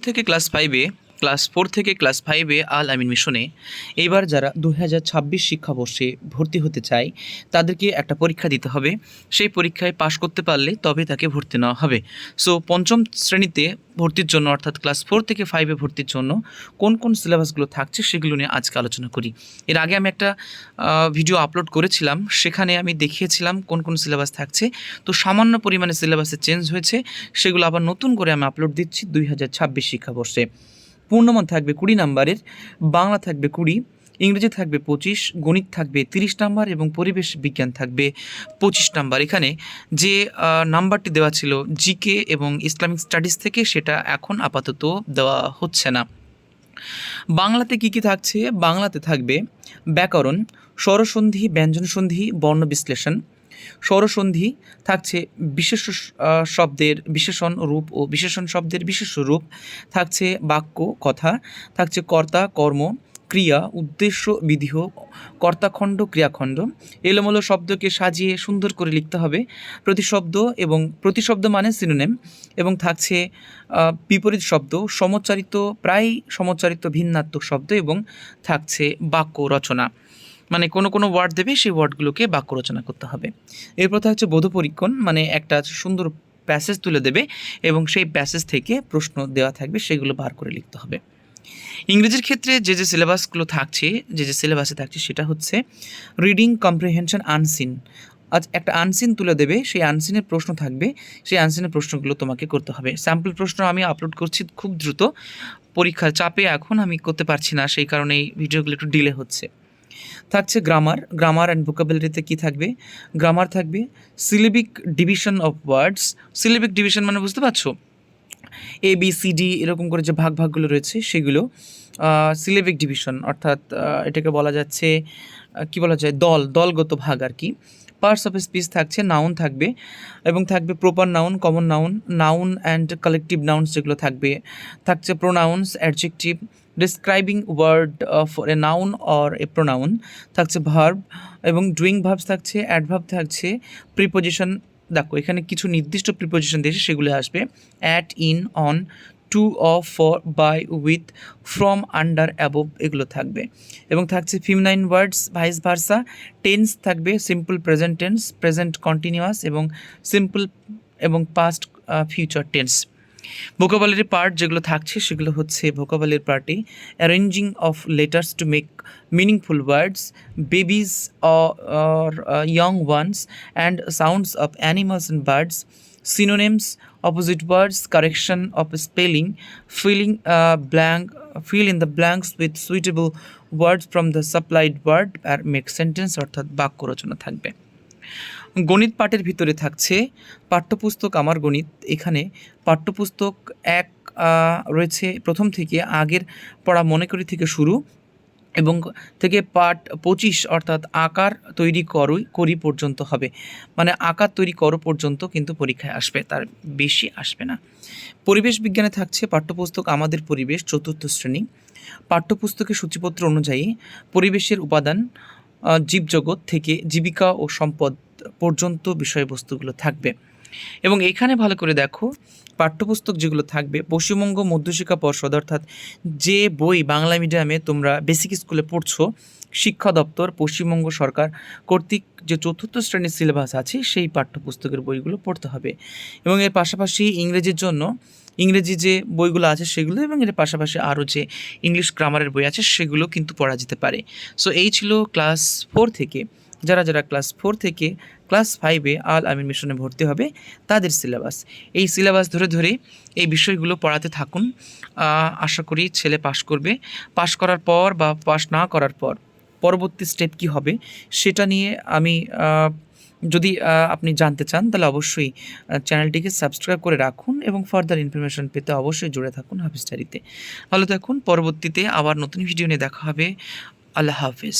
থেকে ক্লাস ফাইভে class four থেকে ক্লাস ফাইভে আল আমিন মিশনে। এইবার যারা দু হাজার ছাব্বিশ শিক্ষাবর্ষে ভর্তি হতে চায়, তাদেরকে একটা পরীক্ষা দিতে হবে। সেই পরীক্ষায় পাশ করতে পারলে তবে তাকে ভর্তি নেওয়া হবে। সো পঞ্চম শ্রেণীতে ভর্তির জন্য, অর্থাৎ ক্লাস ফোর থেকে ফাইভে ভর্তির জন্য কোন কোন সিলেবাসগুলো থাকছে সেগুলো নিয়ে আজকে আলোচনা করি। এর আগে আমি একটা ভিডিও আপলোড করেছিলাম। সেখানে আমি দেখিয়েছিলাম কোন কোন সিলেবাস থাকছে। তো, সামান্য পরিমাণে সিলেবাসে চেঞ্জ হয়েছে। সেগুলো আবার নতুন করে আমি আপলোড দিচ্ছি দুই হাজার ছাব্বিশ শিক্ষাবর্ষে। পূর্ণমান থাকবে কুড়ি নাম্বারের, বাংলা থাকবে কুড়ি, ইংরেজি থাকবে পঁচিশ, গণিত থাকবে তিরিশ নাম্বার এবং পরিবেশ বিজ্ঞান থাকবে পঁচিশ নাম্বার। এখানে যে নাম্বারটি দেওয়া ছিল জিকে এবং ইসলামিক স্টাডিজ থেকে সেটা এখন আপাতত দেওয়া হচ্ছে না। বাংলাতে কি কি থাকছে? বাংলাতে থাকবে ব্যাকরণ, স্বরসন্ধি, ব্যঞ্জনসন্ধি বর্ণ বিশ্লেষণ স্বরসন্ধি থাকছে বিশেষ শব্দের বিশেষণ রূপ ও বিশেষণ শব্দের বিশেষ রূপ। থাকছে বাক্য, কথা। থাকছে কর্তা, কর্ম, ক্রিয়া, উদ্দেশ্য বিধিহ কর্তাখণ্ড, ক্রিয়াখণ্ড। এলোমেলো শব্দকে সাজিয়ে সুন্দর করে লিখতে হবে। প্রতিশব্দ এবং প্রতিশব্দ মানে সিনোনেম এবং থাকছে বিপরীত শব্দ। সমচারিত, প্রায় সমচারিত ভিন্নাত্মক শব্দ এবং থাকছে বাক্য রচনা। মানে কোনো কোনো ওয়ার্ড দেবে, সেই ওয়ার্ডগুলোকে বাক্য রচনা করতে হবে। এরপর হচ্ছে বোধ পরীক্ষণ মানে একটা সুন্দর প্যাসেজ তুলে দেবে এবং সেই প্যাসেজ থেকে প্রশ্ন দেওয়া থাকবে, সেগুলো বার করে লিখতে হবে। ইংরেজির ক্ষেত্রে যে যে সিলেবাসগুলো থাকছে, যে যে সিলেবাসে থাকছে, সেটা হচ্ছে রিডিং কম্প্রিহেনশন আনসিন আজ একটা আনসিন তুলে দেবে, সেই আনসিনের প্রশ্ন থাকবে, সেই আনসিনের প্রশ্নগুলো তোমাকে করতে হবে। স্যাম্পল প্রশ্ন আমি আপলোড করছি খুব দ্রুত, পরীক্ষার চাপে এখন আমি করতে পারছি না, সেই কারণে এই ভিডিওগুলো একটু ডিলে হচ্ছে। থাকছে গ্রামার গ্রামার অ্যান্ড ভোকাবিলিটিতে কী থাকবে? গ্রামার থাকবে syllabic division of words syllabic division মানে বুঝতে পারছ? এ বি সি ডি এরকম করে যে ভাগ ভাগগুলো রয়েছে সেগুলো সিলেবিক ডিভিশন অর্থাৎ এটাকে বলা যাচ্ছে কি বলা যায়? দল, দলগত ভাগ আর কি। পার্টস অফ স্পিচ থাকছে নাউন থাকবে এবং থাকবে proper noun common noun noun and collective nouns যেগুলো থাকবে। থাকছে pronouns adjective describing word for a noun or a pronoun থাকছে ভার্ব এবং ডুইং ভার্বস থাকছে অ্যাডভার্ব থাকছে প্রিপোজিশন দেখো, এখানে কিছু নির্দিষ্ট প্রিপোজিশন দিয়েছে, সেগুলো আসবে at in on to of for by with from under above এগুলো থাকবে। এবং থাকছে feminine words vice versa tense থাকবে simple present tense present continuous এবং সিম্পল এবং পাস্ট ফিউচার টেন্স ভোকাবালির পার্ট যেগুলো থাকছে সেগুলো হচ্ছে ভোকাবালির party arranging of letters to make meaningful words babies or young ones and sounds of animals and birds synonyms opposite words correction of spelling filling blank fill in the blanks with suitable words from the supplied word R make sentence অর্থাৎ বাক্য রচনা থাকবে। গণিত পাঠের ভিতরে থাকছে পাঠ্যপুস্তক, আমার গণিত। এখানে পাঠ্যপুস্তক এক রয়েছে প্রথম থেকে আগের পড়া মনে করি থেকে শুরু এবং থেকে পাঠ পঁচিশ অর্থাৎ আকার তৈরি করই করি পর্যন্ত হবে। মানে আকার তৈরি করো পর্যন্ত কিন্তু পরীক্ষায় আসবে, তার বেশি আসবে না। পরিবেশ বিজ্ঞানে থাকছে পাঠ্যপুস্তক, আমাদের পরিবেশ, চতুর্থ শ্রেণি। পাঠ্যপুস্তকের সূচিপত্র অনুযায়ী পরিবেশের উপাদান জীবজগৎ থেকে জীবিকা ও সম্পদ পর্যন্ত বিষয়বস্তুগুলো থাকবে। এবং এখানে ভালো করে দেখো, পাঠ্যপুস্তক যেগুলো থাকবে, পশ্চিমবঙ্গ মধ্যশিক্ষা পর্ষদ, অর্থাৎ যে বই বাংলা মিডিয়ামে তোমরা বেসিক স্কুলে পড়ছো, শিক্ষা দপ্তর, পশ্চিমবঙ্গ সরকার কর্তৃক যে চতুর্থ শ্রেণির সিলেবাস আছে, সেই পাঠ্যপুস্তকের বইগুলো পড়তে হবে। এবং এর পাশাপাশি ইংরেজির জন্য, ইংরেজি যে বইগুলো আছে সেগুলো এবং এর পাশাপাশি আরও যে ইংলিশ গ্রামারের বই আছে, সেগুলো কিন্তু পড়া যেতে পারে। সো এই ছিল ক্লাস ফোর থেকে। যারা যারা ক্লাস ফোর থেকে ক্লাস ফাইভে আল আমিন মিশনে ভর্তি হবে, তাদের সিলেবাস এই সিলেবাস ধরে ধরে এই বিষয়গুলো পড়াতে থাকুন। আশা করি ছেলে পাশ করবে। পাশ করার পর বা পাশ না করার পর পরবর্তী স্টেপ কি হবে সেটা নিয়ে আমি যদি আপনি জানতে চান তাহলে অবশ্যই চ্যানেলটিকে সাবস্ক্রাইব করে রাখুন এবং ফার্দার ইনফরমেশন পেতে অবশ্যই জুড়ে থাকুন হাফিজ ভালো থাকুন, পরবর্তীতে আবার নতুন ভিডিও নিয়ে দেখা হবে। আল্লাহ হাফিজ।